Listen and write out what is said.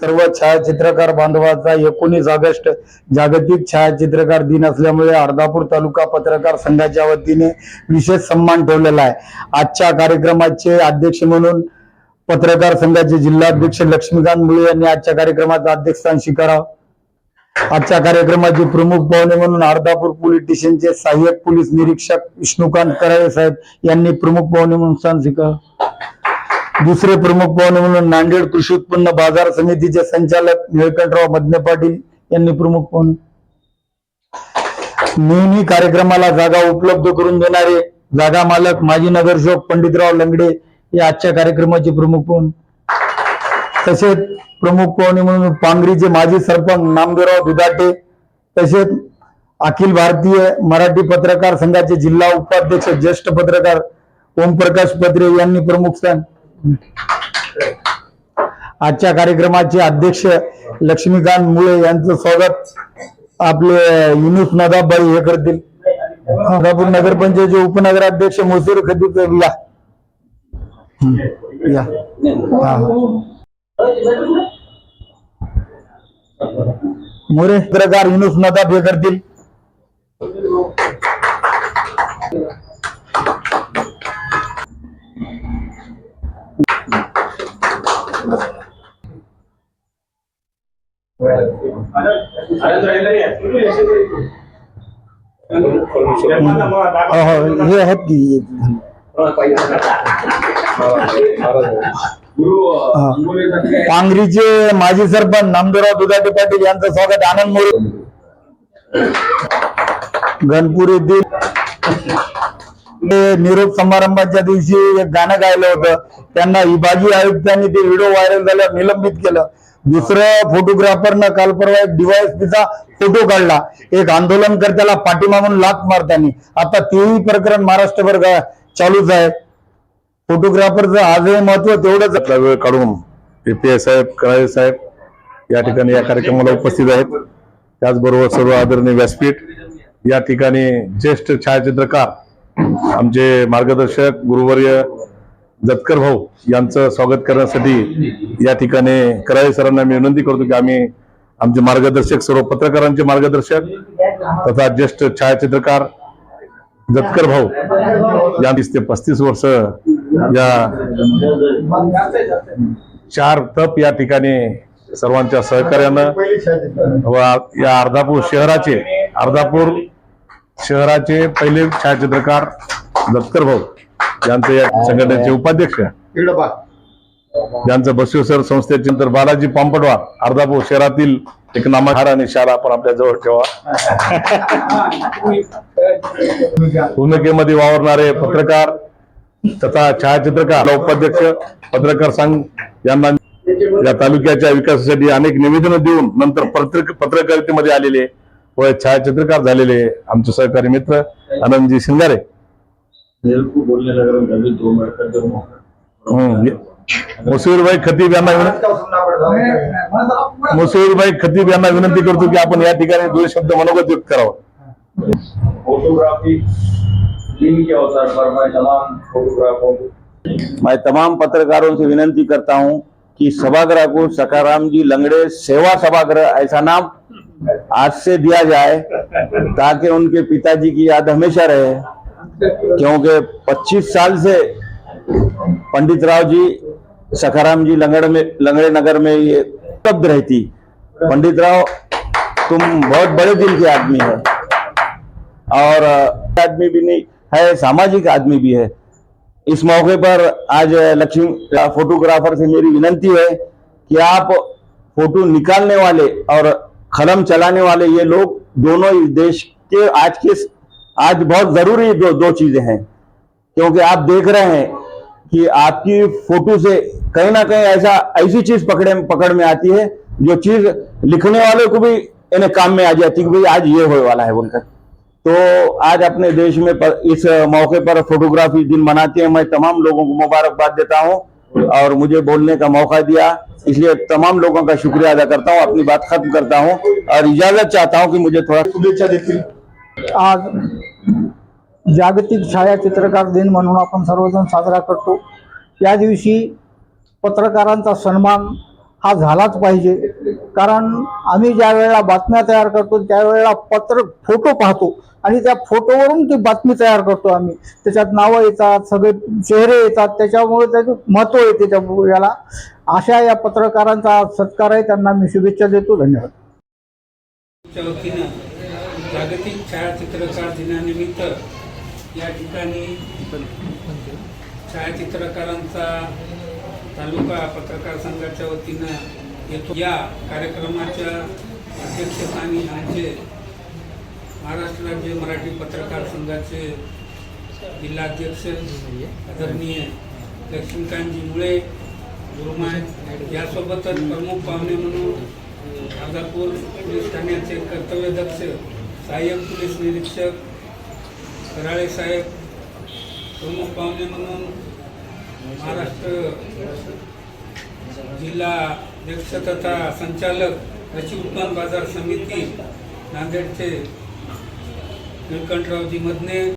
सर्व छायाचित्रकार बांधवाचा एकोणीस ऑगस्ट जागतिक छायाचित्रकार दिन असल्यामुळे अर्धापूर तालुका पत्रकार संघाच्या वतीने विशेष सन्मान ठेवलेला आहे. आजच्या कार्यक्रमाचे अध्यक्ष म्हणून पत्रकार संघाचे जिल्हाध्यक्ष लक्ष्मीकांत मुळे यांनी आजच्या कार्यक्रमाचं अध्यक्षस्थान स्वीकारावं. आजच्या कार्यक्रमाचे प्रमुख पाहुणे म्हणून अर्धापूर पोलीस स्टेशनचे सहाय्यक पोलीस निरीक्षक विष्णुकांत कराळे साहेब यांनी प्रमुख पाहुणे म्हणून स्थान स्वीकारावं. दुसरे प्रमुख पाहुणे म्हणून नांदेड कृषी उत्पन्न बाजार समितीचे संचालक निळकंठराव मदने पाटील यांनी प्रमुख पाहुणे नेहमी कार्यक्रमाला जागा उपलब्ध करून देणारे जागा मालक माजी नगरसेवक पंडितराव लंगडे हे आजच्या कार्यक्रमाचे प्रमुख पाहुणे तसेच प्रमुख पाहुणे म्हणून पांगरीचे माजी सरपंच नामदेवराव दुधाटे तसेच अखिल भारतीय मराठी पत्रकार संघाचे जिल्हा उपाध्यक्ष ज्येष्ठ पत्रकार ओमप्रकाश पत्रे यांनी प्रमुख स्थान आजच्या कार्यक्रमाचे अध्यक्ष लक्ष्मीकांत मुळे यांचं स्वागत. आपले युनुस नदाबाई हे करतील. नदापूर नगरपंचायतचे उपनगराध्यक्ष मोसीर खदीप या या. हा. मोरे पत्रकार युनुस नदाब हे करतील. हे आहेत की पांगरीचे माजी सरपंच नामदेवराव दुधाटे पाटील यांचं स्वागत आनंद मोरे. गणपूर येथील ते निरोप समारंभाच्या दिवशी एक गाणं गायलं होतं. त्यांना विभागीय आयुक्तांनी ते व्हिडिओ व्हायरल झाल्यावर निलंबित केलं. दुसरं फोटोग्राफरनं काल परवा एक डीवायएसपीचा फोटो काढला. एक आंदोलनकर्त्याला पाठीमागून लात मारतानी. आता तेही प्रकरण महाराष्ट्रभर चालूच आहे. फोटोग्राफरचं आजही महत्त्व तेवढंच आपला वेळ काढून पी साहेब कराळे साहेब या ठिकाणी या कार्यक्रमाला उपस्थित आहेत. त्याचबरोबर सर्व आदरणीय व्यासपीठ या ठिकाणी ज्येष्ठ छायाचित्रकार आमचे मार्गदर्शक गुरुवर्य जतकर भाऊ यांचं स्वागत करण्यासाठी या ठिकाणी कराळे सरांना मी विनंती करतो की आम्ही आमचे मार्गदर्शक सर्व पत्रकारांचे मार्गदर्शक तथा ज्येष्ठ छायाचित्रकार जतकर भाऊ या वीस ते पस्तीस वर्ष या चार तप या ठिकाणी सर्वांच्या सहकार्यानं व या अर्धापूर शहराचे अर्धापूर शहराचे पहिले छायाचित्रकार दत्तर भाऊ यांचे या संघटनेचे उपाध्यक्ष. ज्यांचं बसवेश्वर संस्थेचे नंतर बालाजी पांपडवार अर्धापूर शहरातील एक नामाहार आणि शाळा आपण आपल्या जवळ ठेवा. भूमिकेमध्ये वावरणारे पत्रकार तथा छायाचित्रकार उपाध्यक्ष पत्रकार संघ यांना या तालुक्याच्या विकासासाठी अनेक निवेदनं देऊन नंतर पत्रक पत्रकारितेमध्ये आलेले व छायाचित्रकार झालेले आमचे सहकारी मित्र आनंदजी शिंगारे. मुसळीरभाई खतीब यांना विनंती मुसळीरभाई खतीब यांना विनंती करतो की आपण या ठिकाणी दोन शब्द मनोगत व्यक्त करावं फोटोग्राफी दिन के अवसर पर मैं तमाम फोटोग्राफों मैं तमाम पत्रकारों से विनती करता हूँ कि सभागृह को सकाराम जी लंगड़े सेवा सभागृह ऐसा नाम आज से दिया जाए ताकि उनके पिताजी की याद हमेशा रहे। क्योंकि 25 साल से पंडित राव जी, सखाराम जी लंगड़ में, लंगड़े नगर में ये उपलब्ध रहती। पंडित राव, तुम बहुत बड़े दिल के आदमी है। और, आदमी भी नहीं, है, सामाजिक आदमी भी है। इस मौके पर आज लक्ष्मी, फोटोग्राफर से मेरी विनंती है कि आप फ़ोटो निकालने वाले और कलम चलाने वाले ये लोग, दोनों इस देश के, आज के आज बहुत ज़रूरी दो दो चीज़ें हैं क्योंकि आप देख रहे हैं कि आपकी फ़ोटो से कहीं ना कहीं ऐसा ऐसी चीज़ पकड़े पकड़ में आती है जो चीज़ लिखने वाले को भी इन्हें काम में आ जाती है कि आज ये होने वाला है बोलकर। तो आज अपने देश में पर, इस मौके पर फोटोग्राफी दिन मनाते हैं। मैं तमाम लोगों को मुबारकबाद देता हूँ और मुझे बोलने का मौका दिया इसलिए तमाम लोगों का शुक्रिया अदा करता हूँ अपनी बात खत्म करता हूँ और इजाज़त चाहता हूँ कि मुझे थोड़ा शुभेच्छा देतील आज जागतिक छायाचित्रकार दिन म्हणून आपण सर्वजण साजरा करतो. या दिवशी पत्रकारांचा सन्मान हा झालाच पाहिजे. कारण आम्ही ज्या वेळेला बातम्या तयार करतो त्यावेळेला पत्र फोटो पाहतो. आणि त्या फोटोवरून ती बातमी तयार करतो आम्ही. त्याच्यात नावं येतात सगळे चेहरे येतात त्याच्यामुळे त्याचं महत्त्व येते त्या याला. अशा या पत्रकारांचा सत्कार आहे त्यांना मी शुभेच्छा देतो. धन्यवाद. जागतिक छायाचित्रकार दिनानिमित्त या ठिकाणी छायाचित्रकारांचा तालुका पत्रकार संघाच्या वतीनं येतो या कार्यक्रमाच्या अध्यक्षस्थानी आमचे महाराष्ट्र राज्य मराठी पत्रकार संघाचे जिल्हाध्यक्ष आदरणीय लक्ष्मीकांतजी मुळे गुरुमाय यासोबतच प्रमुख पाहुणे म्हणून राजापूर पोलीस ठाण्याचे कर्तव्यदक्ष सहाय्यक पोलीस निरीक्षक कराळे साहेब प्रमुख पाहुणे म्हणून महाराष्ट्र जिल्हा अध्यक्ष तथा संचालक कृषी उत्पन्न बाजार समिती नांदेडचे निळकंठरावजी मधने